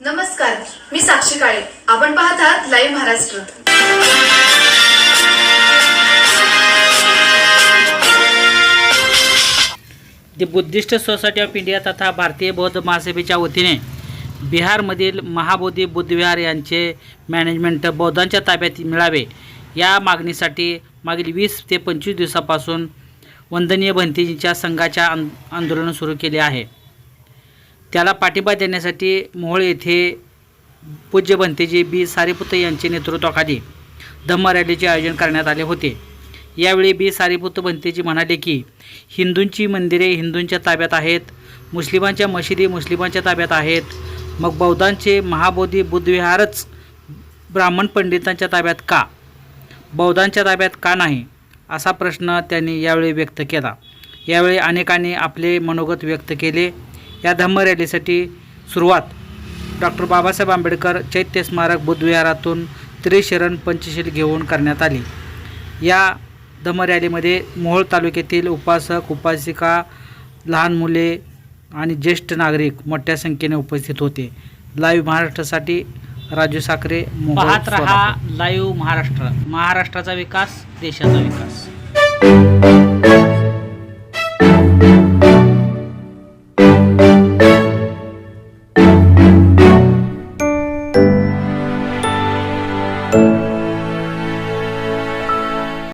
नमस्कार मी साक्षी काळे. आपण पाहत आहात live Maharashtra the Buddhist society of India तथा भारतीय बौद्ध महासभेच्या वतीने बिहारमधील महाबोधी बुद्धविहार यांचे मॅनेजमेंट बौद्धांच्या ताब्यात मिळावे. या मागणीसाठी मागील वीस ते पंचवीस दिवसापासून वंदनीय भंतीजींच्या संघाच्या आंदोलन सुरू केले आहे. त्याला पाठिंबा देण्यासाठी मोहोळ येथे पूज्य भंतेजी बी. सारीपुत यांचे नेतृत्वाखाली धम्म रॅलीचे आयोजन करण्यात आले होते. यावेळी बी. सारीपुत भंतेजी म्हणाले की हिंदूंची मंदिरे हिंदूंच्या ताब्यात आहेत मुस्लिमांच्या मशिदी मुस्लिमांच्या ताब्यात आहेत मग बौद्धांचे महाबोधी बुद्धविहारच ब्राह्मण पंडितांच्या ताब्यात का? बौद्धांच्या ताब्यात का नाही? असा प्रश्न त्यांनी यावेळी व्यक्त केला. यावेळी अनेकांनी आपले मनोगत व्यक्त केले. या धम्म रॅलीसाठी सुरुवात. डॉक्टर बाबासाहेब आंबेडकर चैत्य स्मारक बुद्धविहारातून त्रिशरण पंचशील घेऊन करण्यात आली. या धम्म रॅलीमध्ये मोहोळ तालुक्यातील उपासक उपासिका लहान मुले आणि ज्येष्ठ नागरिक मोठ्या संख्येने उपस्थित होते. लाईव्ह महाराष्ट्रासाठी राजू साखरे पाहत रहा लाईव्ह महाराष्ट्र महाराष्ट्राचा विकास देशाचा विकास.